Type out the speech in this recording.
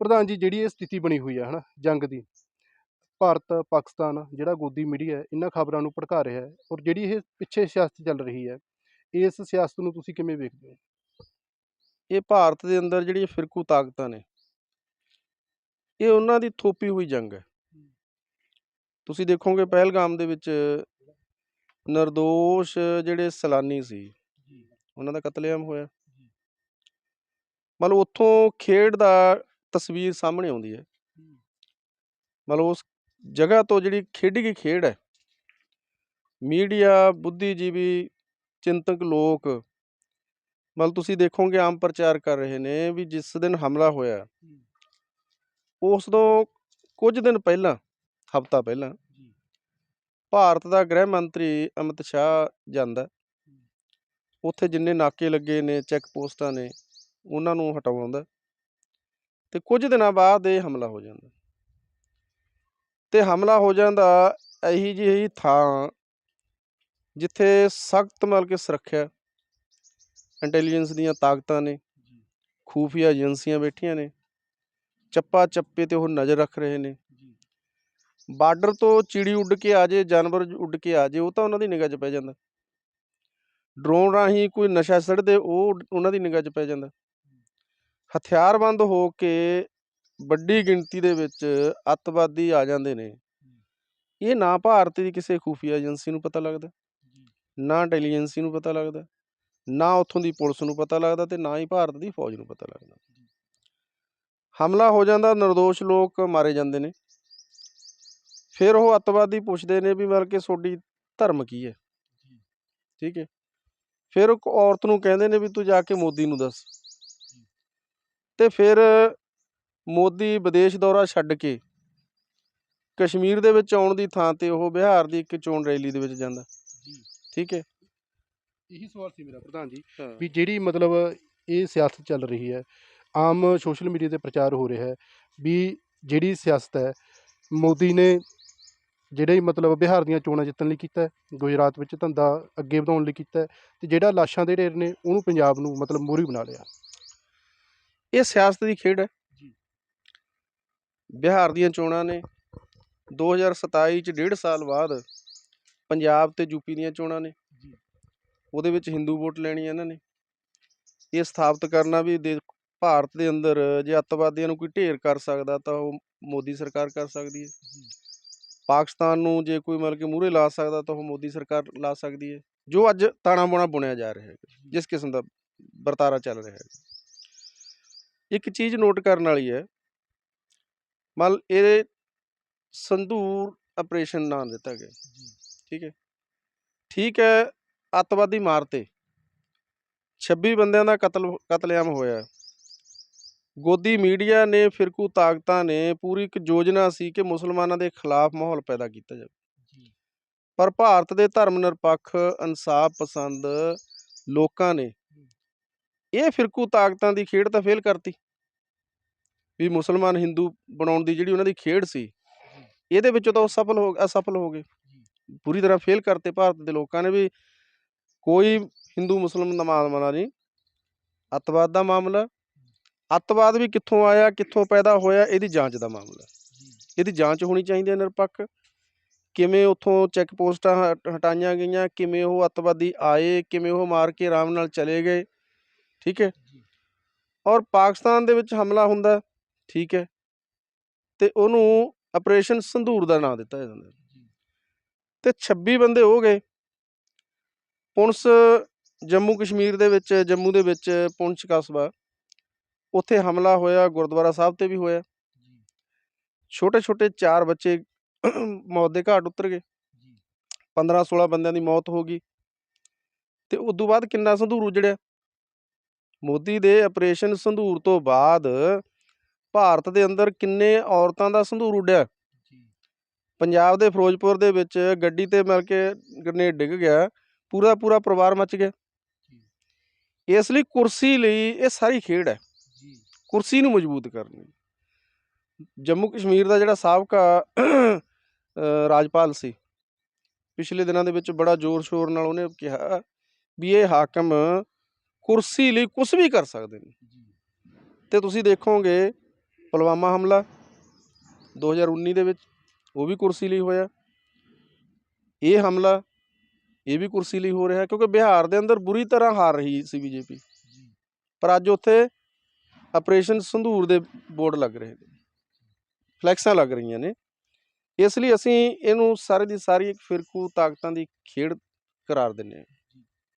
ਪ੍ਰਧਾਨ ਜੀ ਜਿਹੜੀ ਇਹ ਸਥਿਤੀ ਬਣੀ ਹੋਈ ਹੈ ਹਨਾ ਜੰਗ ਦੀ ਭਾਰਤ ਪਾਕਿਸਤਾਨ ਜਿਹੜਾ ਗੋਦੀ ਮੀਡੀਆ ਇਹਨਾਂ ਖਬਰਾਂ ਨੂੰ ਭੜਕਾ ਰਿਹਾ ਹੈ ਔਰ ਜਿਹੜੀ ਇਹ ਪਿੱਛੇ ਸਿਆਸਤ ਚੱਲ ਰਹੀ ਹੈ ਇਸ ਸਿਆਸਤ ਨੂੰ ਤੁਸੀਂ ਕਿਵੇਂ ਵੇਖਦੇ ਹੋ? ਇਹ ਭਾਰਤ ਦੇ ਅੰਦਰ ਜਿਹੜੀ ਫਿਰਕੂ ਤਾਕਤਾਂ ਨੇ ਇਹ ਉਹਨਾਂ ਦੀ ਥੋਪੀ ਹੋਈ ਜੰਗ ਹੈ। ਤੁਸੀਂ ਦੇਖੋਗੇ ਪਹਿਲਗਾਮ ਦੇ ਵਿੱਚ ਨਿਰਦੋਸ਼ ਜਿਹੜੇ ਸੈਲਾਨੀ ਸੀ ਉਹਨਾਂ ਦਾ ਕਤਲੇਆਮ ਹੋਇਆ। ਮਤਲਬ ਉੱਥੋਂ ਖੇਡ ਦਾ ਤਸਵੀਰ ਸਾਹਮਣੇ ਆਉਂਦੀ ਹੈ। ਮਤਲਬ ਉਸ ਜਗ੍ਹਾ ਤੋਂ ਜਿਹੜੀ ਖੇਡੀ ਗਈ ਖੇਡ ਹੈ। ਮੀਡੀਆ ਬੁੱਧੀਜੀਵੀ ਚਿੰਤਕ ਲੋਕ ਮਤਲਬ ਤੁਸੀਂ ਦੇਖੋਗੇ ਆਮ ਪ੍ਰਚਾਰ ਕਰ ਰਹੇ ਨੇ ਵੀ ਜਿਸ ਦਿਨ ਹਮਲਾ ਹੋਇਆ ਉਸ ਤੋਂ ਕੁਝ ਦਿਨ ਪਹਿਲਾਂ ਹਫਤਾ ਪਹਿਲਾਂ ਭਾਰਤ ਦਾ ਗ੍ਰਹਿ ਮੰਤਰੀ ਅਮਿਤ ਸ਼ਾਹ ਜਾਂਦਾ। ਉੱਥੇ ਜਿੰਨੇ ਨਾਕੇ ਲੱਗੇ ਨੇ ਚੈੱਕ ਪੋਸਟਾਂ ਨੇ ਉਹਨਾਂ ਨੂੰ ਹਟਾਉਂਦਾ। ਤੇ ਕੁਝ ਦਿਨਾਂ ਬਾਅਦ ਇਹ ਹਮਲਾ ਹੋ ਜਾਂਦਾ। ਤੇ ਹਮਲਾ ਹੋ ਜਾਂਦਾ ਇਹੀ ਜਿਹੀ ਥਾਂ ਜਿੱਥੇ ਸਖਤ ਮਤਲਬ ਕਿ ਸੁਰੱਖਿਆ ਇੰਟੈਲੀਜੈਂਸ ਦੀਆਂ ਤਾਕਤਾਂ ਨੇ ਖੂਫੀਆ ਏਜੰਸੀਆਂ ਬੈਠੀਆਂ ਨੇ ਚੱਪਾ ਚੱਪੇ ਤੇ ਉਹ ਨਜ਼ਰ ਰੱਖ ਰਹੇ ਨੇ। ਬਾਰਡਰ ਤੋਂ ਚਿੜੀ ਉੱਡ ਕੇ ਆ ਜੇ ਜਾਨਵਰ ਉੱਡ ਕੇ ਆ ਜੇ ਉਹ ਤਾਂ ਉਹਨਾਂ ਦੀ ਨਿਗਾਹ 'ਚ ਪੈ ਜਾਂਦਾ। ਡਰੋਨ ਰਾਹੀਂ ਕੋਈ ਨਸ਼ਾ ਸੜਦੇ ਉਹ ਉਹਨਾਂ ਦੀ ਨਿਗਾਹ 'ਚ ਪੈ ਜਾਂਦਾ। ਹਥਿਆਰਬੰਦ ਹੋ ਕੇ ਵੱਡੀ ਗਿਣਤੀ ਦੇ ਵਿੱਚ ਅੱਤਵਾਦੀ ਆ ਜਾਂਦੇ ਨੇ। ਇਹ ਨਾ ਭਾਰਤ ਦੀ ਕਿਸੇ ਖੂਫੀਆ ਏਜੰਸੀ ਨੂੰ ਪਤਾ ਲੱਗਦਾ ਨਾ ਇੰਟੈਲੀਜੈਂਸੀ ਨੂੰ ਪਤਾ ਲੱਗਦਾ ਨਾ ਉੱਥੋਂ ਦੀ ਪੁਲਿਸ ਨੂੰ ਪਤਾ ਲੱਗਦਾ ਤੇ ਨਾ ਹੀ ਭਾਰਤ ਦੀ ਫੌਜ ਨੂੰ ਪਤਾ ਲੱਗਦਾ। ਹਮਲਾ ਹੋ ਜਾਂਦਾ ਨਿਰਦੋਸ਼ ਲੋਕ ਮਾਰੇ ਜਾਂਦੇ ਨੇ। ਫਿਰ ਉਹ ਅੱਤਵਾਦੀ ਪੁੱਛਦੇ ਨੇ ਵੀ ਮਤਲਬ ਕਿ ਤੁਹਾਡੀ ਧਰਮ ਕੀ ਹੈ? ਠੀਕ ਹੈ। ਫਿਰ ਉਹ ਔਰਤ ਨੂੰ ਕਹਿੰਦੇ ਨੇ ਵੀ ਤੂੰ ਜਾ ਕੇ ਮੋਦੀ ਨੂੰ ਦੱਸ। ਤੇ ਫਿਰ ਮੋਦੀ ਵਿਦੇਸ਼ ਦੌਰਾ ਛੱਡ ਕੇ ਕਸ਼ਮੀਰ ਦੇ ਵਿੱਚ ਆਉਣ ਦੀ ਥਾਂ ਤੇ ਉਹ ਬਿਹਾਰ ਦੀ ਇੱਕ ਚੋਣ ਰੈਲੀ ਦੇ ਵਿੱਚ ਜਾਂਦਾ। ਠੀਕ ਹੈ? ਇਹੀ ਸਵਾਲ ਸੀ ਮੇਰਾ ਪ੍ਰਧਾਨ ਜੀ ਹਾਂ। ਵੀ ਜਿਹੜੀ ਮਤਲਬ ਇਹ ਸਿਆਸਤ ਚੱਲ ਰਹੀ ਹੈ ਆਮ ਸੋਸ਼ਲ ਮੀਡੀਆ ਤੇ ਪ੍ਰਚਾਰ ਹੋ ਰਿਹਾ ਹੈ ਵੀ ਜਿਹੜੀ ਸਿਆਸਤ ਹੈ ਮੋਦੀ ਨੇ ਜਿਹੜੇ ਮਤਲਬ ਬਿਹਾਰ ਦੀਆਂ ਚੋਣਾਂ ਜਿੱਤਣ ਲਈ ਕੀਤਾ ਹੈ, ਗੁਜਰਾਤ ਵਿੱਚ ਧੰਦਾ ਅੱਗੇ ਵਧਾਉਣ ਲਈ ਕੀਤਾ ਹੈ, ਤੇ ਜਿਹੜਾ ਲਾਸ਼ਾਂ ਦੇ ਢੇਰ ਨੇ ਉਹਨੂੰ ਪੰਜਾਬ ਨੂੰ ਮਤਲਬ ਮੋਹਰੀ ਬਣਾ ਲਿਆ। ਇਹ ਸਿਆਸਤ ਦੀ ਖੇਡ ਹੈ। ਬਿਹਾਰ ਦੀਆਂ ਚੋਣਾਂ ਨੇ 2027 ਚ ਡੇਢ ਸਾਲ ਬਾਅਦ ਪੰਜਾਬ ਤੇ ਯੂਪੀ ਦੀਆਂ ਚੋਣਾਂ ਨੇ। ਉਹਦੇ ਵਿੱਚ ਹਿੰਦੂ ਵੋਟ ਲੈਣੀ ਇਹਨਾਂ ਨੇ। ਇਹ ਸਥਾਪਿਤ ਕਰਨਾ ਵੀ ਭਾਰਤ ਦੇ ਅੰਦਰ ਜੇ ਅੱਤਵਾਦੀਆਂ ਨੂੰ ਕੋਈ ਢੇਰ ਕਰ ਸਕਦਾ ਤਾਂ ਉਹ ਮੋਦੀ ਸਰਕਾਰ ਕਰ ਸਕਦੀ ਹੈ। ਪਾਕਿਸਤਾਨ ਨੂੰ ਜੇ ਕੋਈ ਮਤਲਬ ਕਿ ਮੂਹਰੇ ਲਾ ਸਕਦਾ ਤਾਂ ਉਹ ਮੋਦੀ ਸਰਕਾਰ ਲਾ ਸਕਦੀ ਹੈ। ਜੋ ਅੱਜ ਤਾਣਾ ਬੁਣਾ ਬੁਣਿਆ ਜਾ ਰਿਹਾ ਹੈ ਜਿਸ ਕਿਸਮ ਦਾ ਵਰਤਾਰਾ ਚੱਲ ਰਿਹਾ ਹੈ। ਇੱਕ ਚੀਜ਼ ਨੋਟ ਕਰਨ ਵਾਲੀ ਹੈ। ਮਤਲਬ ਇਹ ਸੰਧੂਰ ਆਪਰੇਸ਼ਨ ਨਾਂ ਦਿੱਤਾ ਗਿਆ। ਠੀਕ ਹੈ। ਠੀਕ ਹੈ ਅੱਤਵਾਦੀ ਮਾਰਤੇ। 26 ਬੰਦਿਆਂ ਦਾ ਕਤਲ ਕਤਲੇਆਮ ਹੋਇਆ। ਗੋਦੀ ਮੀਡੀਆ ਨੇ ਫਿਰਕੂ ਤਾਕਤਾਂ ਨੇ ਪੂਰੀ ਇੱਕ ਯੋਜਨਾ ਸੀ ਕਿ ਮੁਸਲਮਾਨਾਂ ਦੇ ਖਿਲਾਫ ਮਾਹੌਲ ਪੈਦਾ ਕੀਤਾ ਜਾਵੇ। ਪਰ ਭਾਰਤ ਦੇ ਧਰਮ ਨਿਰਪੱਖ ਇਨਸਾਫ ਪਸੰਦ ਲੋਕਾਂ ਨੇ ਇਹ ਫਿਰਕੂ ਤਾਕਤਾਂ ਦੀ ਖੇਡ ਤਾਂ ਫੇਲ ਕਰਤੀ। ਵੀ ਮੁਸਲਮਾਨ ਹਿੰਦੂ ਬਣਾਉਣ ਦੀ ਜਿਹੜੀ ਉਹਨਾਂ ਦੀ ਖੇਡ ਸੀ, ਇਹਦੇ ਵਿੱਚੋਂ ਤਾਂ ਉਹ ਸਫਲ ਹੋ, ਅਸਫਲ ਹੋ ਗਏ। ਪੂਰੀ ਤਰ੍ਹਾਂ ਫੇਲ ਕਰਤੇ ਭਾਰਤ ਦੇ ਲੋਕਾਂ ਨੇ ਵੀ ਕੋਈ ਹਿੰਦੂ ਮੁਸਲਮਾਨ ਦਾ ਮਾਮਲਾ ਨਹੀਂ। ਅੱਤਵਾਦ ਦਾ ਮਾਮਲਾ, ਅੱਤਵਾਦ ਵੀ ਕਿੱਥੋਂ ਆਇਆ, ਕਿੱਥੋਂ ਪੈਦਾ ਹੋਇਆ, ਇਹਦੀ ਜਾਂਚ ਦਾ ਮਾਮਲਾ। ਇਹਦੀ ਜਾਂਚ ਹੋਣੀ ਚਾਹੀਦੀ ਹੈ ਨਿਰਪੱਖ। ਕਿਵੇਂ ਉੱਥੋਂ ਚੈੱਕ ਪੋਸਟਾਂ ਹਟ- ਹਟਾਈਆਂ ਗਈਆਂ, ਕਿਵੇਂ ਉਹ ਅੱਤਵਾਦੀ ਆਏ, ਕਿਵੇਂ ਉਹ ਮਾਰ ਕੇ ਆਰਾਮ ਨਾਲ ਚਲੇ ਗਏ। ਠੀਕ ਹੈ? ਔਰ ਪਾਕਿਸਤਾਨ ਦੇ ਵਿੱਚ ਹਮਲਾ ਹੁੰਦਾ ਠੀਕ ਹੈ? ਤੇ ਉਹਨੂੰ ਆਪਰੇਸ਼ਨ ਸੰਧੂਰ ਦਾ ਨਾਮ ਦਿੱਤਾ ਜਾਂਦਾ ਤੇ 26 ਬੰਦੇ ਹੋ ਗਏ। ਪੁਲਿਸ ਜੰਮੂ ਕਸ਼ਮੀਰ ਦੇ ਵਿੱਚ, ਜੰਮੂ ਦੇ ਵਿੱਚ ਪੁੰਛ ਕਸਬਾ। ਉੱਥੇ ਹਮਲਾ ਹੋਇਆ, ਗੁਰਦੁਆਰਾ ਸਾਹਿਬ ਤੇ ਵੀ ਹੋਇਆ। ਛੋਟੇ ਛੋਟੇ ਚਾਰ ਬੱਚੇ ਮੌਤ ਦੇ ਘਾਟ ਉਤਰ ਗਏ। 15 16 ਬੰਦਿਆਂ ਦੀ ਮੌਤ ਹੋ ਗਈ। ਤੇ ਉਸ ਤੋਂ ਬਾਅਦ ਕਿੰਨਾ ਸੰਧੂਰ ਉਜੜਿਆ? ਮੋਦੀ ਦੇ ਆਪਰੇਸ਼ਨ ਸੰਧੂਰ ਤੋਂ ਬਾਅਦ ਭਾਰਤ ਦੇ ਅੰਦਰ ਕਿੰਨੇ ਔਰਤਾਂ ਦਾ ਸੰਧੂਰ ਉੱਡਿਆ? ਪੰਜਾਬ ਦੇ ਫਿਰੋਜ਼ਪੁਰ ਦੇ ਵਿੱਚ ਗੱਡੀ ਤੇ ਮਿਲ ਕੇ ਗ੍ਰਨੇਡ ਡਿੱਗ ਗਿਆ ਪੂਰਾ ਪੂਰਾ ਪਰਿਵਾਰ ਮੱਚ ਗਿਆ। ਇਸ ਲਈ ਕੁਰਸੀ ਲਈ ਇਹ ਸਾਰੀ ਖੇਡ ਹੈ। ਕੁਰਸੀ ਨੂੰ ਮਜ਼ਬੂਤ ਕਰਨੀ ਜੰਮੂ ਕਸ਼ਮੀਰ ਦਾ ਜਿਹੜਾ ਸਾਬਕਾ ਰਾਜਪਾਲ ਸੀ ਪਿਛਲੇ ਦਿਨਾਂ ਦੇ ਵਿੱਚ ਬੜਾ ਜ਼ੋਰ ਸ਼ੋਰ ਨਾਲ ਉਹਨੇ ਕਿਹਾ ਵੀ ਇਹ ਹਾਕਮ ਕੁਰਸੀ ਲਈ ਕੁਝ ਵੀ ਕਰ ਸਕਦੇ ਨੇ। ਤੇ ਤੁਸੀਂ ਦੇਖੋਗੇ ਪੁਲਵਾਮਾ ਹਮਲਾ 2019 ਦੇ ਵਿੱਚ ਉਹ ਵੀ ਕੁਰਸੀ ਲਈ ਹੋਇਆ। ਇਹ ਹਮਲਾ ਇਹ ਵੀ ਕੁਰਸੀ ਲਈ ਹੋ ਰਿਹਾ ਕਿਉਂਕਿ ਬਿਹਾਰ ਦੇ ਅੰਦਰ ਬੁਰੀ ਤਰ੍ਹਾਂ ਹਾਰ ਰਹੀ ਸੀ ਬੀਜੇਪੀ ਪਰ ਅੱਜ ਉੱਥੇ ਆਪਰੇਸ਼ਨ ਸੰਧੂਰ ਦੇ ਬੋਰਡ ਲੱਗ ਰਹੇ ਨੇ। ਫਲੈਕਸਾਂ ਲੱਗ ਰਹੀਆਂ ਨੇ। ਇਸ ਲਈ ਅਸੀਂ ਇਹਨੂੰ ਸਾਰੇ ਦੀ ਸਾਰੀ ਇੱਕ ਫਿਰਕੂ ਤਾਕਤਾਂ ਦੀ ਖੇਡ ਕਰਾਰ ਦਿੰਦੇ ਹਾਂ।